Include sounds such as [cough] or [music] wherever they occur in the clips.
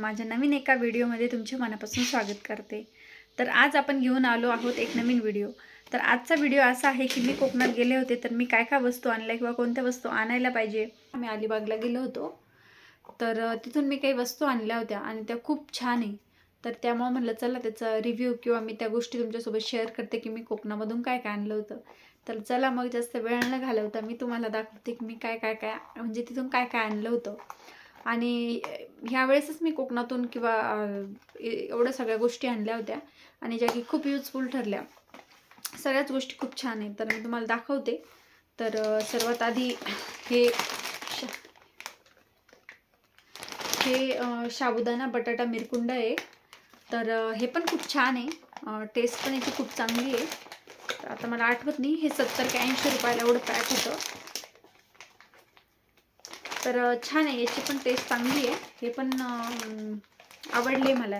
माझ्या नवीन एका व्हिडिओमध्ये तुमचे मनापासून स्वागत करते. तर आज आपण घेऊन आलो आहोत एक नवीन व्हिडिओ. तर आजचा व्हिडिओ असा आहे की मी कोकणात गेले होते तर मी काय काय वस्तू आणल्या किंवा कोणत्या वस्तू आणायला पाहिजे? मी अलिबागला गेलो होतो. तर तिथून मी काही वस्तू आणल्या होत्या आणि त्या खूप छान आहे. तर त्यामुळे म्हटलं चला त्याचा रिव्ह्यू किंवा मी त्या गोष्टी तुमच्यासोबत शेअर करते की मी कोकणामधून काय काय आणलं होतं. तर चला मग जास्त वेळ न घालवता मी तुम्हाला दाखवते की मी काय काय काय म्हणजे तिथून काय काय आणलं होतं. आणि ह्या वेळेसच मी कोकणातून किंवा ए- एवढ्या सगळ्या गोष्टी आणल्या होत्या आणि ज्या की खूप युजफुल ठरल्या. सगळ्याच गोष्टी खूप छान आहेत. तर मी तुम्हाला दाखवते. तर सर्वात आधी हे हे साबुदाणा बटाटा मिरकुंड आहे. तर हे पण खूप छान आहे. टेस्ट पण याची खूप चांगली आहे. आता मला आठवत नाही. हे सत्तर का ऐंशी रुपयाला एवढं पॅक होतं. तर छान आहे. याची पण टेस्ट चांगली आहे. हे पण आवडले मला.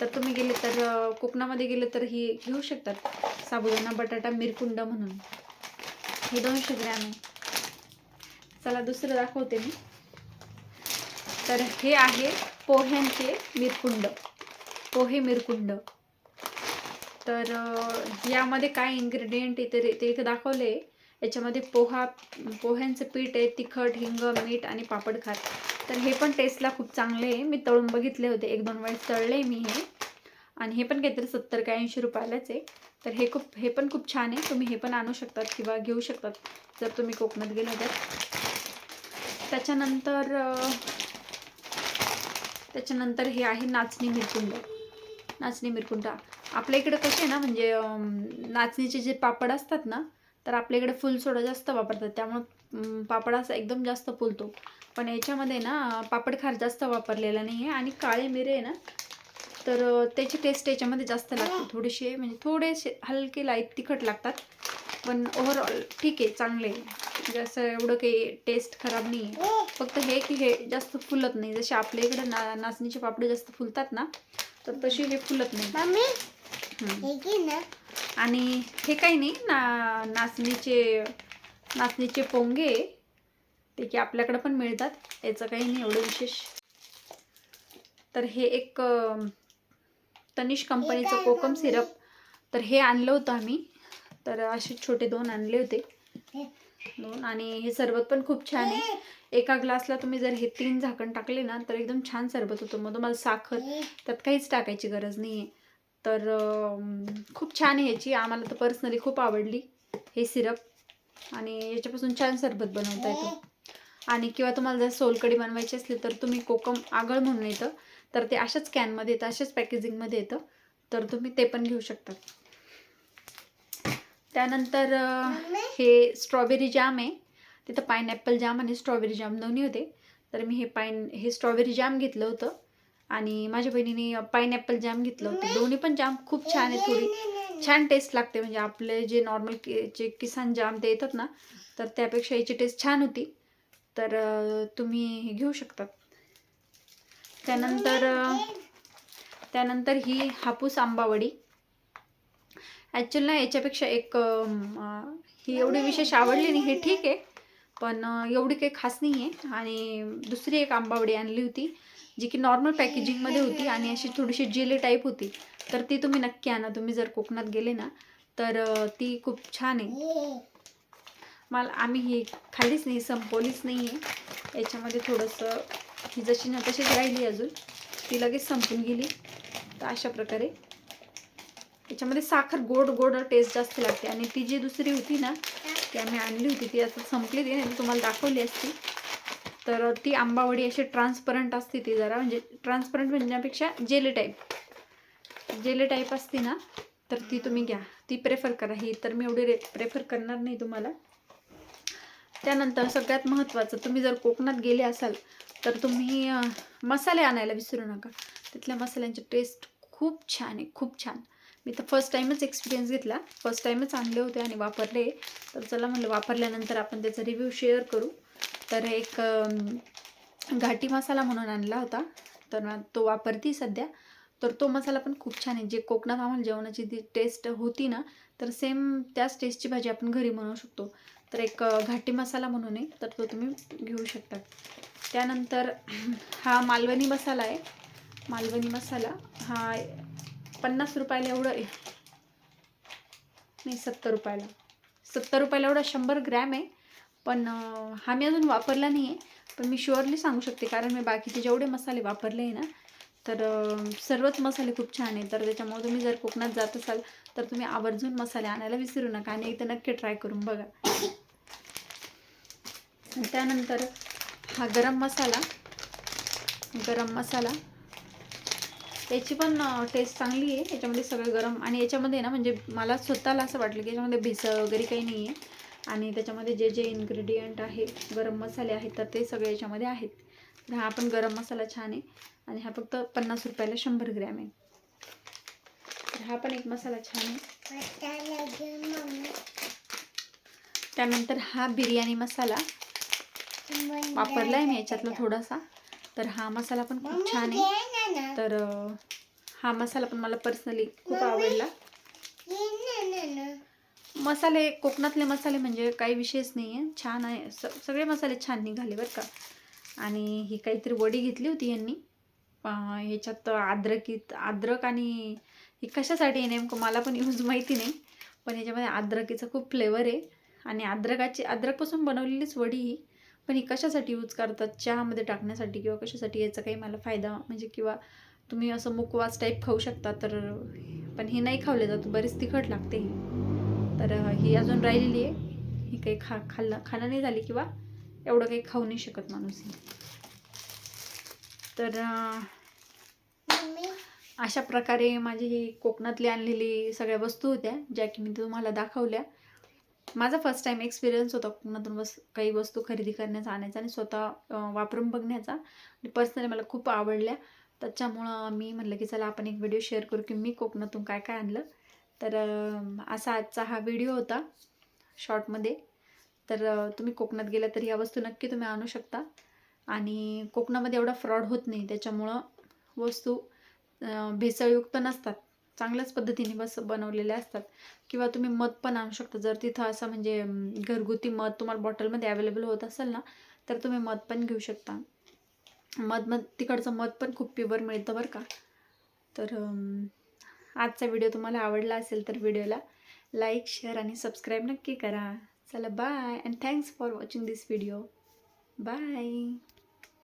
तर तुम्ही गेले तर कोकणामध्ये गेले तर ही घेऊ शकतात. साबुदाणा बटाटा मिरकुंड म्हणून. हे दोनशे ग्रॅम आहे. चला दुसरं दाखवते मी. तर हे आहे पोह्यांचे मिरकुंड. पोहे मिरकुंड. तर यामध्ये काय इन्ग्रेडियंट इथे ते इथे दाखवले याच्यामध्ये पोहा पोह्यांचं पीठ आहे तिखट हिंग मीठ आणि पापड खात. तर हे पण टेस्टला खूप चांगले आहे. मी तळून बघितले होते. एक दोन वेळेस तळले मी हे. आणि हे पण काहीतरी सत्तर का ऐंशी रुपयालाच आहे. तर हे खूप हे पण खूप छान आहे. तुम्ही हे पण आणू शकतात किंवा घेऊ शकतात. जर तुम्ही कोकणात गेले तर. त्याच्यानंतर त्याच्यानंतर हे आहे नाचणी मिरकुंड. नाचणी मिरकुंड. आपल्या इकडं कसे ना म्हणजे नाचणीचे जे पापड असतात ना तर आपल्याकडे फुल सोडा जास्त वापरतात. त्यामुळं पापड असा एकदम जास्त फुलतो. पण याच्यामध्ये ना पापड खार जास्त वापरलेला नाही आहे आणि काळे मिरे आहे ना तर त्याची टेस्ट याच्यामध्ये जास्त लागते. थोडीशी म्हणजे थोडेसे हलके लाइट तिखट लागतात. पण ओव्हरऑल ठीक आहे चांगले जसं म्हणजे एवढं काही टेस्ट खराब नाही आहे फक्त हे की हे जास्त फुलत नाही. जसे आपल्या इकडे ना नाचणीचे पापडे जास्त फुलतात ना तर तशी हे फुलत नाही. हे आणि हे काही नाही ना नाचणीचे नाचणीचे पोंगे ते की आपल्याकडे पण मिळतात. याचं काही नाही एवढं विशेष. तर हे एक तनिष कंपनीचं कोकम सिरप. तर हे आणलं होतं आम्ही. तर असे छोटे दोन आणले होते. दोन. आणि हे सरबत पण खूप छान आहे. एका ग्लासला तुम्ही जर हे तीन झाकण टाकले ना तर एकदम छान सरबत होतं. मग तुम्हाला साखर त्यात काहीच टाकायची गरज नाही आहे तर खूप छान आहे ह्याची आम्हाला तर पर्सनली खूप आवडली हे सिरप आणि याच्यापासून छान सरबत बनवता येतं. आणि किंवा तुम्हाला जर सोलकडी बनवायची असली तर तुम्ही कोकम आगळ म्हणून येतं. तर ते अशाच कॅनमध्ये येतं अशाच पॅकेजिंगमध्ये येतं. तर तुम्ही ते पण घेऊ शकता. त्यानंतर हे स्ट्रॉबेरी जाम आहे. तिथं पायनॅपल जाम आणि स्ट्रॉबेरी जाम दोन्ही होते. तर मी हे पाईन हे स्ट्रॉबेरी जाम घेतलं होतं. आणि माझ्या बहिणीने पायनॅपल जाम घेतलं होतं. दोन्ही पण जाम खूप छान आहे थोडी. छान टेस्ट लागते. म्हणजे आपले जे नॉर्मल जे किसान जाम ते येतात ना तर त्यापेक्षा याची टेस्ट छान होती. तर तुम्ही हे घेऊ शकतात त्यानंतर त्यानंतर ही हापूस आंबावडी. ॲक्च्युअल ना याच्यापेक्षा एक ही एवढी विशेष आवडली नाही. हे ठीक आहे. पण एवढी काही खास नाही आहे आणि दुसरी एक आंबावडी आणली होती. जी की नॉर्मल पॅकेजिंगमध्ये होती आणि अशी थोडीशी जेली टाईप होती. तर ती तुम्ही नक्की आणा. तुम्ही जर कोकणात गेले ना तर ती खूप छान आहे. मला आम्ही ही खाल्लीच नाही संपवलीच नाही आहे याच्यामध्ये थोडंसं ही जशी ना तशीच राहिली अजून ती लगेच संपून गेली. तर अशा प्रकारे. याच्यामध्ये साखर गोड गोड टेस्ट जास्त लागते. आणि ती जी दुसरी होती ना ती आम्ही आणली होती. ती आता संपली ती नाही तुम्हाला दाखवली असती. तर ती आंबावडी अशी ट्रान्सपरंट असते ती जरा. म्हणजे ट्रान्सपरंट म्हणण्यापेक्षा जेली टाईप जेली टाईप असते ना तर ती तुम्ही घ्या. ती प्रेफर करा. ही तर मी एवढी रे प्रेफर करणार नाही तुम्हाला. त्यानंतर सगळ्यात महत्त्वाचं तुम्ही जर कोकणात गेले असाल तर तुम्ही मसाले आणायला विसरू नका. तिथल्या मसाल्यांची टेस्ट खूप छान आहे. खूप छान. मी तर फर्स्ट टाईमच एक्सपिरियन्स घेतला. फर्स्ट टाईमच आणले होते आणि वापरले. तर चला म्हणलं वापरल्यानंतर आपण त्याचा रिव्ह्यू शेअर करू. तर एक घाटी मसाला म्हणून आणला होता. तर तो वापरती सध्या. तर तो मसाला पण खूप छान आहे. जे कोकणात आम्हाला जेवणाची जी टेस्ट होती ना तर सेम त्याच टेस्टची भाजी आपण घरी बनवू शकतो. तर एक घाटी मसाला म्हणून आहे. तर तो तुम्ही घेऊ शकता. त्यानंतर [clears throat] हा मालवणी मसाला आहे. मालवणी मसाला हा पन्नास रुपयाला एवढं आहे. नाही सत्तर रुपयाला. सत्तर रुपयाला एवढा शंभर ग्रॅम आहे. पण हा मी अजून वापरला नाही आहे पण मी शुअरली सांगू शकते कारण मी बाकीचे जेवढे मसाले वापरले आहे ना तर सर्वच मसाले खूप छान आहे तर त्याच्यामुळे तुम्ही जर कोकणात जात असाल तर तुम्ही आवर्जून मसाले आणायला विसरू नका आणि एकदा नक्की ट्राय करून बघा. त्यानंतर हा गरम मसाला गरम मसाला याची पण टेस्ट चांगली आहे. याच्यामध्ये सगळं गरम आणि याच्यामध्ये ना म्हणजे मला स्वतःला असं वाटलं की याच्यामध्ये भेसळ वगैरे काही नाही आहे आणि त्याच्यामध्ये जे जे इन्ग्रेडियंट आहे गरम मसाले आहेत तर ते सगळे याच्यामध्ये आहेत. तर हा पण गरम मसाला छान आहे. आणि हा फक्त पन्नास रुपयाला शंभर ग्रॅम आहे. तर हा पण एक मसाला छान आहे. त्यानंतर हा बिर्याणी मसाला वापरला आहे मी याच्यातला थोडासा. तर हा मसाला पण खूप छान आहे. तर हा मसाला पण मला पर्सनली खूप आवडला. मसाले कोकणातले मसाले म्हणजे काही विशेष नाही आहे छान आहे. स सगळे मसाले छान निघाले बरं का. आणि ही काहीतरी वडी घेतली होती यांनी. ह्याच्यात अद्रकीत अद्रक आणि ही कशासाठी आहे नेमकं मला पण यूज माहिती नाही. पण ह्याच्यामध्ये अद्रकीचा खूप फ्लेवर आहे. आणि अद्रकाची अद्रकपासून बनवलेलीच वडी ही पण ही कशासाठी यूज करतात? चहामध्ये टाकण्यासाठी किंवा कशासाठी याचा काही मला फायदा म्हणजे किंवा तुम्ही असं मुकवास टाईप खाऊ शकता तर पण हे नाही खावले जात. बरीच तिखट लागते ही. तर ही अजून राहिलेली आहे. ही काही खा खाल्लं खाणं नाही झाली किंवा एवढं काही खाऊ नाही शकत माणूस तर अशा प्रकारे माझी ही कोकणातली आणलेली सगळ्या वस्तू होत्या ज्या की मी तुम्हाला दाखवल्या. माझा फर्स्ट टाईम एक्सपिरियन्स होता कोकणातून वस काही वस्तू खरेदी करण्याचा आणायचा आणि स्वतः वापरून बघण्याचा. आणि पर्सनली मला खूप आवडल्या. त्याच्यामुळं मी म्हटलं की चला आपण एक व्हिडिओ शेअर करू की मी कोकणातून काय काय आणलं. तर असा आजचा हा व्हिडिओ होता शॉर्टमध्ये. तर तुम्ही कोकणात गेला तर ह्या वस्तू नक्की तुम्ही आणू शकता. आणि कोकणामध्ये एवढा फ्रॉड होत नाही. त्याच्यामुळं वस्तू भेसळयुक्त नसतात. चांगल्याच पद्धतीने बस बनवलेल्या असतात. किंवा तुम्ही मध पण आणू शकता. जर तिथं असं म्हणजे घरगुती मध तुम्हाला बॉटलमध्ये अवेलेबल होत असेल ना तर तुम्ही मध पण घेऊ शकता. मध मध तिकडचं मध पण खूप प्युअर मिळतं बरं का. तर आजचा व्हिडिओ तुम्हाला आवडला असेल तर व्हिडिओला लाईक शेअर आणि सबस्क्राईब नक्की करा. चला bye and thanks for watching this video bye.